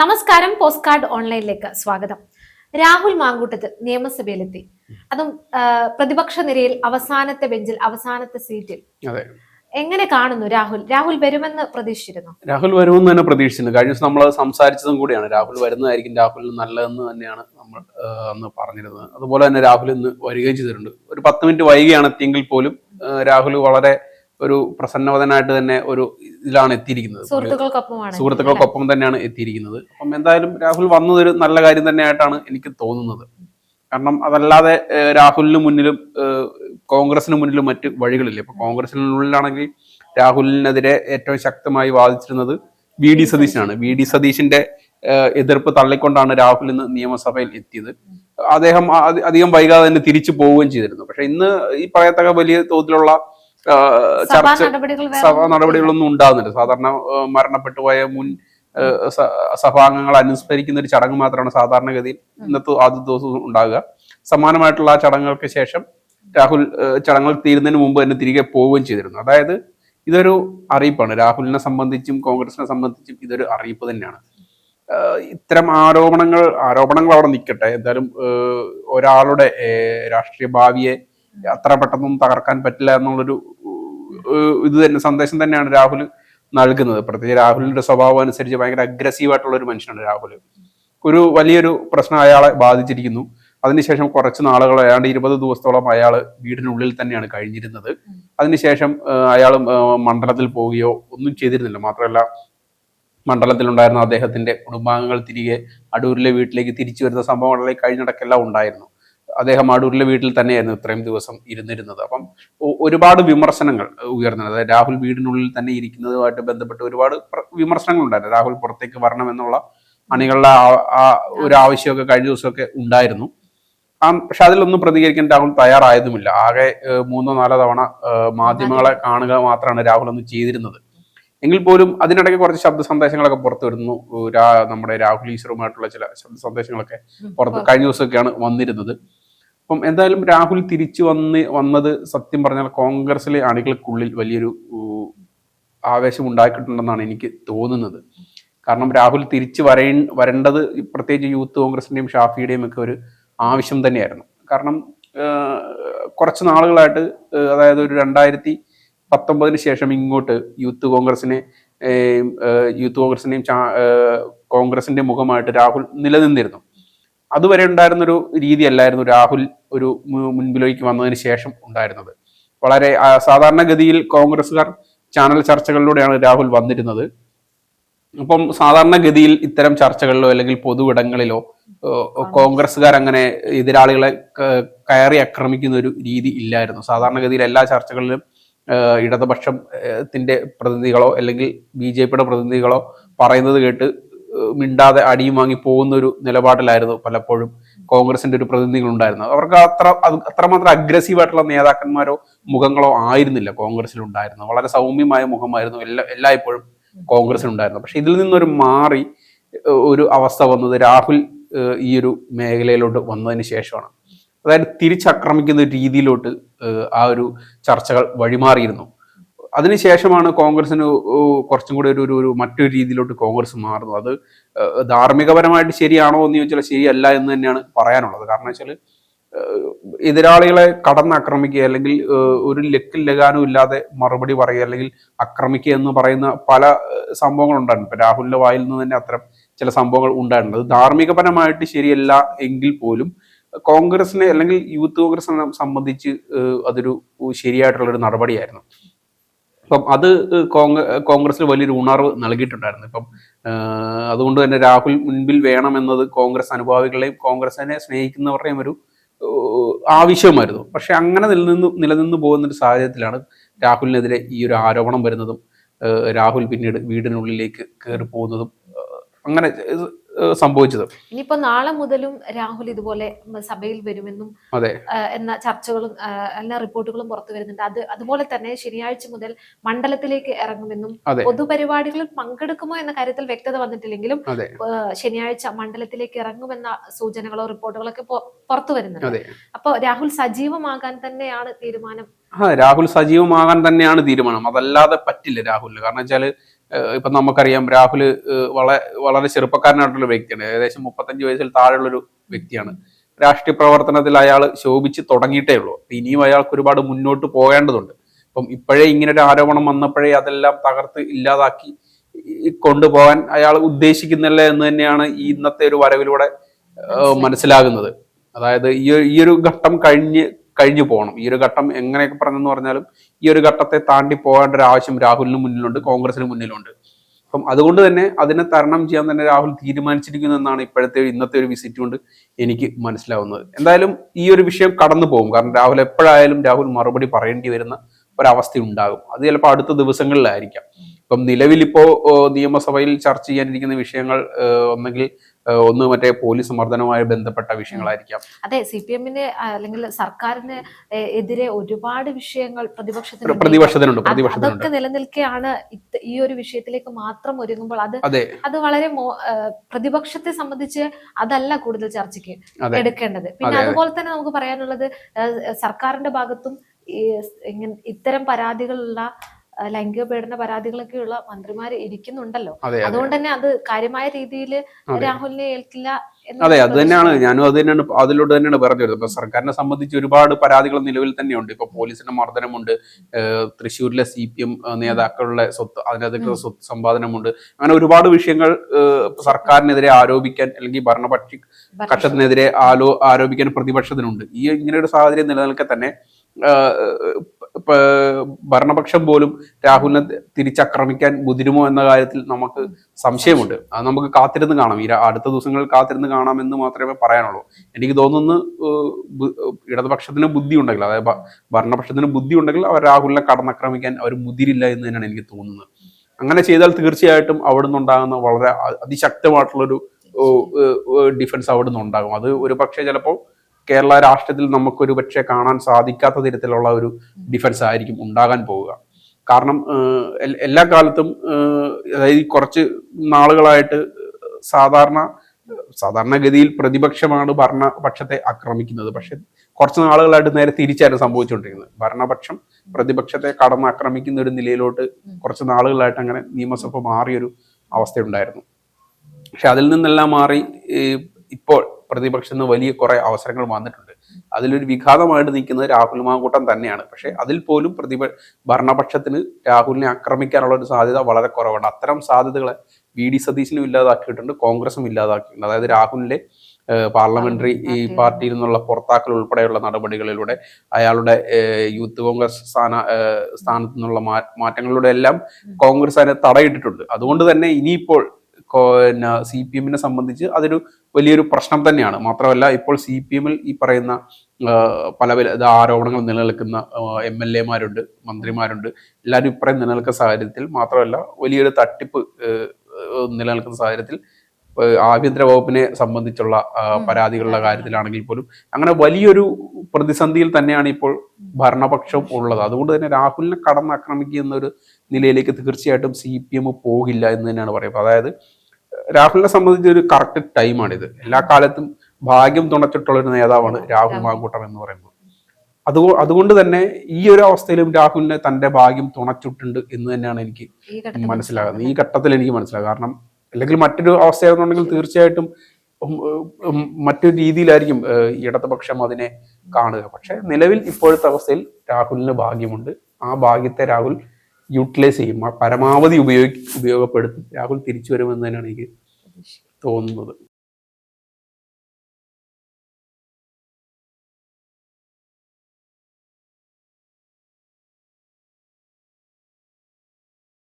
നമസ്കാരം post card ഓൺലൈനിലേക്ക് സ്വാഗതം. രാഹുൽ മാങ്കൂട്ടത്ത് നിയമസഭയിലെത്തി. അതും പ്രതിപക്ഷ നിരയിൽ അവസാനത്തെ ബെഞ്ചിൽ അവസാനത്തെ സീറ്റിൽ. എങ്ങനെ കാണുന്നു രാഹുൽ? രാഹുൽ വരുമെന്ന് പ്രതീക്ഷിച്ചിരുന്നു? രാഹുൽ വരുമെന്ന് തന്നെ പ്രതീക്ഷിച്ചിരുന്നു. കഴിഞ്ഞ ദിവസം നമ്മൾ സംസാരിച്ചതും കൂടിയാണ്. രാഹുൽ വരുന്നതായിരിക്കും രാഹുലിന് നല്ലതെന്ന് തന്നെയാണ് നമ്മൾ അന്ന് പറഞ്ഞിരുന്നത്. അതുപോലെ തന്നെ രാഹുൽ ഇന്ന് വരികയും ചെയ്തിട്ടുണ്ട്. ഒരു പത്ത് മിനിറ്റ് വൈകിയാണ് എത്തിയെങ്കിൽ പോലും രാഹുൽ വളരെ ഒരു പ്രസന്നവതനായിട്ട് തന്നെ ഒരു ഇതിലാണ് എത്തിയിരിക്കുന്നത്. സുഹൃത്തുക്കൾക്കൊപ്പം തന്നെയാണ് എത്തിയിരിക്കുന്നത്. അപ്പം എന്തായാലും രാഹുൽ വന്നതൊരു നല്ല കാര്യം തന്നെയായിട്ടാണ് എനിക്ക് തോന്നുന്നത്. കാരണം അതല്ലാതെ രാഹുലിന് മുന്നിലും കോൺഗ്രസിന് മുന്നിലും മറ്റ് വഴികളില്ല? ഇപ്പൊ കോൺഗ്രസിനുള്ളിലാണെങ്കിൽ രാഹുലിനെതിരെ ഏറ്റവും ശക്തമായി വാദിച്ചിരുന്നത് വി ഡി സതീശനാണ്. വി ഡി സതീശിന്റെ എതിർപ്പ് തള്ളിക്കൊണ്ടാണ് രാഹുൽ ഇന്ന് നിയമസഭയിൽ എത്തിയത്. അദ്ദേഹം അധികം വൈകാതെ തന്നെ തിരിച്ചു പോവുകയും ചെയ്തിരുന്നു. പക്ഷെ ഇന്ന് ഈ പറയത്തക്ക വലിയ തോതിലുള്ള ചർച്ച സഭാ നടപടികളൊന്നും ഉണ്ടാകുന്നില്ല. സാധാരണ മരണപ്പെട്ടു പോയ മുൻ സഭാംഗങ്ങൾ അനുസ്മരിക്കുന്ന ഒരു ചടങ്ങ് മാത്രമാണ് സാധാരണഗതിയിൽ ഇന്നത്തെ ആദ്യ ദിവസം ഉണ്ടാകുക. സമാനമായിട്ടുള്ള ആ ചടങ്ങുകൾക്ക് ശേഷം രാഹുൽ ചടങ്ങുകൾ തീരുന്നതിന് മുമ്പ് തന്നെ തിരികെ പോവുകയും ചെയ്തിരുന്നു. അതായത് ഇതൊരു അറിയിപ്പാണ്. രാഹുലിനെ സംബന്ധിച്ചും കോൺഗ്രസിനെ സംബന്ധിച്ചും ഇതൊരു അറിയിപ്പ് തന്നെയാണ്. ഇത്തരം ആരോപണങ്ങൾ ആരോപണങ്ങൾ അവിടെ നിൽക്കട്ടെ. എന്തായാലും ഒരാളുടെ രാഷ്ട്രീയ ഭാവിയെ അത്ര പെട്ടെന്നൊന്നും തകർക്കാൻ പറ്റില്ല എന്നുള്ളൊരു ഇത് തന്നെ സന്ദേശം തന്നെയാണ് രാഹുൽ നൽകുന്നത്. പ്രത്യേകിച്ച് രാഹുലിന്റെ സ്വഭാവം അനുസരിച്ച് ഭയങ്കര അഗ്രസീവ് ആയിട്ടുള്ള ഒരു മനുഷ്യനാണ് രാഹുൽ. ഒരു വലിയൊരു പ്രശ്നം അയാളെ ബാധിച്ചിരിക്കുന്നു. അതിനുശേഷം കുറച്ച് നാളുകൾ ഏതാണ്ട് ഇരുപത് ദിവസത്തോളം അയാൾ വീടിനുള്ളിൽ തന്നെയാണ് കഴിഞ്ഞിരുന്നത്. അതിനുശേഷം അയാൾ മണ്ഡലത്തിൽ പോവുകയോ ഒന്നും ചെയ്തിരുന്നില്ല. മാത്രമല്ല മണ്ഡലത്തിലുണ്ടായിരുന്ന അദ്ദേഹത്തിന്റെ കുടുംബാംഗങ്ങൾ തിരികെ അടൂരിലെ വീട്ടിലേക്ക് തിരിച്ചു വരുന്ന സംഭവങ്ങളിലേക്ക് കഴിഞ്ഞിടക്കെല്ലാം ഉണ്ടായിരുന്നു. അദ്ദേഹം അടൂരിലെ വീട്ടിൽ തന്നെയായിരുന്നു ഇത്രയും ദിവസം ഇരുന്നിരുന്നത്. അപ്പം ഒരുപാട് വിമർശനങ്ങൾ ഉയർന്നത്. അതായത് രാഹുൽ വീടിനുള്ളിൽ തന്നെ ഇരിക്കുന്നതുമായിട്ട് ബന്ധപ്പെട്ട് ഒരുപാട് വിമർശനങ്ങൾ ഉണ്ടായിരുന്നു രാഹുൽ പുറത്തേക്ക് വരണമെന്നുള്ള അണികളുടെ ഒരു ആവശ്യമൊക്കെ കഴിഞ്ഞ ദിവസമൊക്കെ ഉണ്ടായിരുന്നു. ആ പക്ഷെ അതിലൊന്നും പ്രതികരിക്കാൻ രാഹുൽ തയ്യാറായതുമില്ല. ആകെ മൂന്നോ നാലോ തവണ മാധ്യമങ്ങളെ കാണുക മാത്രമാണ് രാഹുൽ ഒന്ന് ചെയ്തിരുന്നത്. എങ്കിൽ പോലും അതിനിടയ്ക്ക് കുറച്ച് ശബ്ദ സന്ദേശങ്ങളൊക്കെ പുറത്തു വരുന്നു. നമ്മുടെ രാഹുൽ ഈശ്വറുമായിട്ടുള്ള ചില ശബ്ദ സന്ദേശങ്ങളൊക്കെ പുറത്ത് കഴിഞ്ഞ ദിവസമൊക്കെയാണ് വന്നിരുന്നത്. അപ്പം എന്തായാലും രാഹുൽ തിരിച്ചു വന്ന് വന്നത് സത്യം പറഞ്ഞാൽ കോൺഗ്രസിലെ അണികൾക്കുള്ളിൽ വലിയൊരു ആവേശം ഉണ്ടാക്കിയിട്ടുണ്ടെന്നാണ് എനിക്ക് തോന്നുന്നത്. കാരണം രാഹുൽ തിരിച്ചു വരേ വരേണ്ടത് പ്രത്യേകിച്ച് യൂത്ത് കോൺഗ്രസിന്റെയും ഷാഫിയുടെയും ഒക്കെ ഒരു ആവശ്യം തന്നെയായിരുന്നു. കാരണം കുറച്ച് നാളുകളായിട്ട് അതായത് ഒരു രണ്ടായിരത്തി പത്തൊമ്പതിന് ശേഷം ഇങ്ങോട്ട് യൂത്ത് കോൺഗ്രസിനെ യൂത്ത് കോൺഗ്രസിന്റെയും കോൺഗ്രസിന്റെ കോൺഗ്രസിന്റെ മുഖമായിട്ട് രാഹുൽ നിലനിന്നിരുന്നു. അതുവരെ ഉണ്ടായിരുന്ന ഉണ്ടായിരുന്നൊരു രീതിയല്ലായിരുന്നു രാഹുൽ ഒരു മുൻപിലേക്ക് വന്നതിന് ശേഷം ഉണ്ടായിരുന്നത്. വളരെ സാധാരണഗതിയിൽ കോൺഗ്രസ്സുകാർ ചാനൽ ചർച്ചകളിലൂടെയാണ് രാഹുൽ വന്നിരുന്നത്. അപ്പം സാധാരണഗതിയിൽ ഇത്തരം ചർച്ചകളിലോ അല്ലെങ്കിൽ പൊതുവിടങ്ങളിലോ കോൺഗ്രസ്സുകാർ അങ്ങനെ എതിരാളികളെ കയറി ആക്രമിക്കുന്ന ഒരു രീതി ഇല്ലായിരുന്നു. സാധാരണഗതിയിൽ എല്ലാ ചർച്ചകളിലും ഇടതുപക്ഷത്തിന്റെ ഇടതുപക്ഷം ത്തിന്റെ പ്രതിനിധികളോ അല്ലെങ്കിൽ ബി ജെ പിയുടെ പ്രതിനിധികളോ പറയുന്നത് കേട്ട് മിണ്ടാതെ അടിയും വാങ്ങി പോകുന്ന ഒരു നിലപാടിലായിരുന്നു പലപ്പോഴും കോൺഗ്രസിന്റെ ഒരു പ്രതിനിധികൾ ഉണ്ടായിരുന്നത് അവർക്ക് അത്ര അത് അത്രമാത്രം അഗ്രസീവ് ആയിട്ടുള്ള നേതാക്കന്മാരോ മുഖങ്ങളോ ആയിരുന്നില്ല കോൺഗ്രസിൽ ഉണ്ടായിരുന്നത് വളരെ സൗമ്യമായ മുഖമായിരുന്നു എല്ലാ എല്ലായ്പ്പോഴും കോൺഗ്രസിൽ ഉണ്ടായിരുന്നു പക്ഷെ ഇതിൽ നിന്നൊരു മാറി ഒരു അവസ്ഥ വന്നത് രാഹുൽ ഈ ഒരു മേഖലയിലോട്ട് വന്നതിന് ശേഷമാണ്. അതായത് തിരിച്ചാക്രമിക്കുന്ന രീതിയിലോട്ട് ആ ഒരു ചർച്ചകൾ വഴിമാറിയിരുന്നു. അതിനുശേഷമാണ് കോൺഗ്രസിന് കുറച്ചും കൂടി ഒരു ഒരു- മറ്റൊരു രീതിയിലോട്ട് കോൺഗ്രസ് മാറുന്നത്. അത് ധാർമ്മികപരമായിട്ട് ശരിയാണോ എന്ന് ചോദിച്ചാൽ ശരിയല്ല എന്ന് തന്നെയാണ് പറയാനുള്ളത്. കാരണം വെച്ചാൽ എതിരാളികളെ കടന്നാക്രമിക്കുക അല്ലെങ്കിൽ ഒരു ലക്കിൽ ലഗാനും ഇല്ലാതെ മറുപടി പറയുക അല്ലെങ്കിൽ ആക്രമിക്കുക എന്ന് പറയുന്ന പല സംഭവങ്ങൾ സംഭവങ്ങളുണ്ടായിരുന്നു. ഇപ്പൊ രാഹുലിന്റെ വായിൽ നിന്ന് തന്നെ അത്തരം ചില സംഭവങ്ങൾ ഉണ്ടായിട്ടുണ്ട്. അത് ധാർമ്മികപരമായിട്ട് ശരിയല്ല എങ്കിൽ പോലും കോൺഗ്രസിനെ അല്ലെങ്കിൽ യൂത്ത് കോൺഗ്രസിനെ സംബന്ധിച്ച് അതൊരു ശരിയായിട്ടുള്ള ഒരു നടപടിയായിരുന്നു. അപ്പം അത് കോൺഗ്രസ് കോൺഗ്രസിൽ വലിയൊരു ഉണർവ് നൽകിയിട്ടുണ്ടായിരുന്നു. ഇപ്പം അതുകൊണ്ട് തന്നെ രാഹുൽ മുൻപിൽ വേണമെന്നത് കോൺഗ്രസ് അനുഭാവികളെയും കോൺഗ്രസിനെ സ്നേഹിക്കുന്നവരുടെയും ഒരു ആവശ്യമായിരുന്നു പക്ഷെ അങ്ങനെ നിലനിന്ന് നിലനിന്ന് പോകുന്ന ഒരു സാഹചര്യത്തിലാണ് രാഹുലിനെതിരെ ഈ ഒരു ആരോപണം വരുന്നതും രാഹുൽ പിന്നീട് വീടിനുള്ളിലേക്ക് കയറി പോകുന്നതും അങ്ങനെ സംഭവിച്ചത്. ഇനിയിപ്പോ നാളെ മുതലും രാഹുൽ ഇതുപോലെ സഭയിൽ വരുമെന്നും അതെ. എന്ന ചർച്ചകളും എല്ലാ റിപ്പോർട്ടുകളും പുറത്തു വരുന്നുണ്ട്. അത് അതുപോലെ തന്നെ ശനിയാഴ്ച മുതൽ മണ്ഡലത്തിലേക്ക് ഇറങ്ങുമെന്നും പൊതുപരിപാടികളിൽ പങ്കെടുക്കുമോ എന്ന കാര്യത്തിൽ വ്യക്തത വന്നിട്ടില്ലെങ്കിലും ശനിയാഴ്ച മണ്ഡലത്തിലേക്ക് ഇറങ്ങുമെന്ന സൂചനകളോ റിപ്പോർട്ടുകളൊക്കെ പുറത്തു വരുന്നുണ്ട്. അതെ. അപ്പൊ രാഹുൽ സജീവമാകാൻ തന്നെയാണ് തീരുമാനം ആ രാഹുൽ സജീവമാകാൻ തന്നെയാണ് തീരുമാനം. അതല്ലാതെ പറ്റില്ല രാഹുലിന്. കാരണം വെച്ചാൽ ഇപ്പൊ നമുക്കറിയാം രാഹുൽ വളരെ വളരെ ചെറുപ്പക്കാരനായിട്ടുള്ള വ്യക്തിയാണ്. ഏകദേശം മുപ്പത്തഞ്ച് വയസ്സിൽ താഴെയുള്ളൊരു വ്യക്തിയാണ്. രാഷ്ട്രീയ പ്രവർത്തനത്തിൽ അയാൾ ശോഭിച്ച് തുടങ്ങിയിട്ടേ ഉള്ളൂ. ഇനിയും അയാൾക്ക് ഒരുപാട് മുന്നോട്ട് പോകേണ്ടതുണ്ട്. അപ്പം ഇപ്പോഴേ ഇങ്ങനെ ഒരു ആരോപണം വന്നപ്പോഴേ അതെല്ലാം തകർത്ത് ഇല്ലാതാക്കി കൊണ്ടുപോകാൻ അയാൾ ഉദ്ദേശിക്കുന്നില്ല എന്ന് തന്നെയാണ് ഇന്നത്തെ ഒരു വരവിലൂടെ മനസ്സിലാകുന്നത്. അതായത് ഈ ഈ ഒരു ഘട്ടം കഴിഞ്ഞ് കഴിഞ്ഞു പോകണം. ഈ ഒരു ഘട്ടം എങ്ങനെയൊക്കെ പറഞ്ഞെന്ന് പറഞ്ഞാലും ഈ ഒരു ഘട്ടത്തെ താണ്ടി പോകേണ്ട ഒരു ആവശ്യം രാഹുലിന് മുന്നിലുണ്ട് കോൺഗ്രസിന് മുന്നിലുണ്ട്. അപ്പം അതുകൊണ്ട് തന്നെ അതിനെ തരണം ചെയ്യാൻ തന്നെ രാഹുൽ തീരുമാനിച്ചിരിക്കുന്നു എന്നാണ് ഇപ്പോഴത്തെ ഇന്നത്തെ ഒരു വിസിറ്റ് കൊണ്ട് എനിക്ക് മനസ്സിലാവുന്നത്. എന്തായാലും ഈ ഒരു വിഷയം കടന്നു പോകും. കാരണം രാഹുൽ എപ്പോഴായാലും രാഹുൽ മറുപടി പറയേണ്ടി വരുന്ന ഒരവസ്ഥ ഉണ്ടാകും. അത് ചിലപ്പോൾ അടുത്ത ദിവസങ്ങളിലായിരിക്കാം. ഇപ്പം നിലവിൽ ഇപ്പോ നിയമസഭയിൽ ചർച്ച ചെയ്യാനിരിക്കുന്ന വിഷയങ്ങൾ ഒന്നെങ്കിൽ ഒന്ന് മറ്റേ പോലീസ് മർദ്ദനവുമായി ബന്ധപ്പെട്ട വിഷയങ്ങളായിരിക്കാം. അതെ സി പി എമ്മിന് അല്ലെങ്കിൽ സർക്കാരിന് എതിരെ ഒരുപാട് വിഷയങ്ങൾ പ്രതിപക്ഷത്തിന് പ്രതിപക്ഷത്തിനുണ്ട് അത് പ്രതിപക്ഷത്തിനുണ്ട്. അതൊക്കെ നിലനിൽക്കെയാണ് ഈ ഒരു വിഷയത്തിലേക്ക് മാത്രം ഒരുങ്ങുമ്പോൾ അത് അത്. വളരെ പ്രതിപക്ഷത്തെ സംബന്ധിച്ച് അതല്ല കൂടുതൽ ചർച്ചയ്ക്ക് എടുക്കേണ്ടത്. പിന്നെ അതെ, അതെ. അതുപോലെ തന്നെ നമുക്ക് പറയാനുള്ളത് സർക്കാരിന്റെ ഭാഗത്തും ഇത്തരം പരാതികളുള്ള ലൈംഗിക പീഡന പരാതികളൊക്കെയുള്ള മന്ത്രിമാർ ഇരിക്കുന്നുണ്ടല്ലോ. അതെ അതെ. അതുകൊണ്ട് തന്നെ അത് കാര്യമായ രീതിയിൽ രാഹുലിനെ ഏൽക്കില്ല അതെ അത് തന്നെയാണ്. ഞാനും അത് തന്നെയാണ് അതിലൂടെ തന്നെയാണ് പറഞ്ഞു വരുന്നത്. ഇപ്പൊ സർക്കാരിനെ സംബന്ധിച്ച് ഒരുപാട് പരാതികൾ നിലവിൽ തന്നെയുണ്ട്. ഇപ്പൊ പോലീസിന്റെ മർദ്ദനമുണ്ട് തൃശ്ശൂരിലെ സി പി എം നേതാക്കളുടെ സ്വത്ത് അതിനകത്ത് സ്വത്ത് സമ്പാദനമുണ്ട്. അങ്ങനെ ഒരുപാട് വിഷയങ്ങൾ സർക്കാരിനെതിരെ ആരോപിക്കാൻ അല്ലെങ്കിൽ ഭരണപക്ഷി കക്ഷത്തിനെതിരെ ആലോ ആരോപിക്കാൻ പ്രതിപക്ഷത്തിനുണ്ട്. ഈ ഇങ്ങനെ ഒരു സാഹചര്യം നിലനിൽക്കെ തന്നെ ഭരണപക്ഷം പോലും രാഹുലിനെ തിരിച്ചാക്രമിക്കാൻ മുതിരുമോ എന്ന കാര്യത്തിൽ നമുക്ക് സംശയമുണ്ട്. അത് നമുക്ക് കാത്തിരുന്ന് കാണാം. ഈ അടുത്ത ദിവസങ്ങളിൽ കാത്തിരുന്ന് കാണാമെന്ന് മാത്രമേ പറയാനുള്ളൂ. എനിക്ക് തോന്നുന്നു ഇടതുപക്ഷത്തിന് ബുദ്ധി ഉണ്ടെങ്കിൽ അതായത് ഭരണപക്ഷത്തിന് ബുദ്ധി ഉണ്ടെങ്കിൽ അവർ രാഹുലിനെ കടന്നാക്രമിക്കാൻ അവർ മുതിരില്ല എന്ന് തന്നെയാണ് എനിക്ക് തോന്നുന്നത്. അങ്ങനെ ചെയ്താൽ തീർച്ചയായിട്ടും അവിടുന്ന് ഉണ്ടാകുന്ന വളരെ അതിശക്തമായിട്ടുള്ളൊരു ഡിഫൻസ് അവിടുന്ന് ഉണ്ടാകും അത് ഒരു പക്ഷേ ചിലപ്പോൾ കേരള രാഷ്ട്രത്തിൽ നമുക്കൊരു പക്ഷേ കാണാൻ സാധിക്കാത്ത തരത്തിലുള്ള ഒരു ഡിഫൻസ് ആയിരിക്കും ഉണ്ടാകാൻ പോവുക. കാരണം എല്ലാ കാലത്തും അതായത് കുറച്ച് നാളുകളായിട്ട് സാധാരണ സാധാരണഗതിയിൽ പ്രതിപക്ഷമാണ് ഭരണപക്ഷത്തെ ആക്രമിക്കുന്നത്. പക്ഷെ കുറച്ച് നാളുകളായിട്ട് നേരെ തിരിച്ചായിരുന്നു സംഭവിച്ചുകൊണ്ടിരിക്കുന്നത്. ഭരണപക്ഷം പ്രതിപക്ഷത്തെ കടന്ന് ആക്രമിക്കുന്ന ഒരു നിലയിലോട്ട് കുറച്ച് നാളുകളായിട്ട് അങ്ങനെ നിയമസഭ മാറിയൊരു അവസ്ഥയുണ്ടായിരുന്നു. പക്ഷെ അതിൽ നിന്നെല്ലാം മാറി ഈ ഇപ്പോൾ നിന്ന് വലിയ കുറെ അവസരങ്ങൾ വന്നിട്ടുണ്ട്. അതിലൊരു വിഘാതമായിട്ട് നിൽക്കുന്നത് രാഹുൽ മാങ്കൂട്ടം തന്നെയാണ്. പക്ഷെ അതിൽ പോലും പ്രതിപ ഭരണപക്ഷത്തിന് രാഹുലിനെ ആക്രമിക്കാനുള്ള ഒരു സാധ്യത വളരെ കുറവാണ്. അത്തരം സാധ്യതകളെ വി ഡി സതീശനും ഇല്ലാതാക്കിയിട്ടുണ്ട് കോൺഗ്രസും ഇല്ലാതാക്കിയിട്ടുണ്ട്. അതായത് രാഹുലിന്റെ പാർലമെന്ററി ഈ പാർട്ടിയിൽ നിന്നുള്ള പുറത്താക്കൽ ഉൾപ്പെടെയുള്ള നടപടികളിലൂടെ അയാളുടെ യൂത്ത് കോൺഗ്രസ് സ്ഥാന സ്ഥാനത്തു നിന്നുള്ള മാറ്റങ്ങളിലൂടെ എല്ലാം കോൺഗ്രസ് അതിനെ തടയിട്ടിട്ടുണ്ട്. അതുകൊണ്ട് തന്നെ ഇനിയിപ്പോൾ സി പി എമ്മിനെ സംബന്ധിച്ച് അതൊരു വലിയൊരു പ്രശ്നം തന്നെയാണ്. മാത്രമല്ല ഇപ്പോൾ സി പി എമ്മിൽ ഈ പറയുന്ന പല പല ആരോപണങ്ങൾ നിലനിൽക്കുന്ന എം എൽ എമാരുണ്ട് മന്ത്രിമാരുണ്ട്. എല്ലാവരും ഇപ്പറയും നിലനിൽക്കുന്ന സാഹചര്യത്തിൽ മാത്രമല്ല വലിയൊരു തട്ടിപ്പ് നിലനിൽക്കുന്ന സാഹചര്യത്തിൽ ആഭ്യന്തര വകുപ്പിനെ സംബന്ധിച്ചുള്ള പരാതികളുടെ കാര്യത്തിലാണെങ്കിൽ പോലും അങ്ങനെ വലിയൊരു പ്രതിസന്ധിയിൽ തന്നെയാണ് ഇപ്പോൾ ഭരണപക്ഷം ഉള്ളത്. അതുകൊണ്ട് തന്നെ രാഹുലിനെ കടന്നാക്രമിക്കുന്ന ഒരു നിലയിലേക്ക് തീർച്ചയായിട്ടും സി പി എം പോകില്ല എന്ന് തന്നെയാണ് പറയുന്നത്. അതായത് രാഹുലിനെ സംബന്ധിച്ച് ഒരു കറക്റ്റ് ടൈമാണിത് എല്ലാ കാലത്തും ഭാഗ്യം തുണച്ചിട്ടുള്ള ഒരു നേതാവാണ് രാഹുൽ മാങ്കൂട്ടം എന്ന് പറയുന്നത്. അതുകൊ അതുകൊണ്ട് തന്നെ ഈ ഒരു അവസ്ഥയിലും രാഹുലിനെ തന്റെ ഭാഗ്യം തുണച്ചിട്ടുണ്ട് എന്ന് തന്നെയാണ് എനിക്ക് മനസ്സിലാകുന്നത്. ഈ ഘട്ടത്തിൽ എനിക്ക് മനസ്സിലാകും കാരണം അല്ലെങ്കിൽ മറ്റൊരു അവസ്ഥയാണെന്നുണ്ടെങ്കിൽ തീർച്ചയായിട്ടും മറ്റൊരു രീതിയിലായിരിക്കും ഇടതുപക്ഷം അതിനെ കാണുക. പക്ഷെ നിലവിൽ ഇപ്പോഴത്തെ അവസ്ഥയിൽ രാഹുലിന് ഭാഗ്യമുണ്ട്. ആ ഭാഗ്യത്തെ രാഹുൽ യൂട്ടിലൈസ് ചെയ്യും. പരമാവധി ഉപയോഗി ഉപയോഗപ്പെടുത്തും. രാഹുൽ തിരിച്ചു വരുമെന്ന് തന്നെയാണ് എനിക്ക് തോന്നുന്നത്.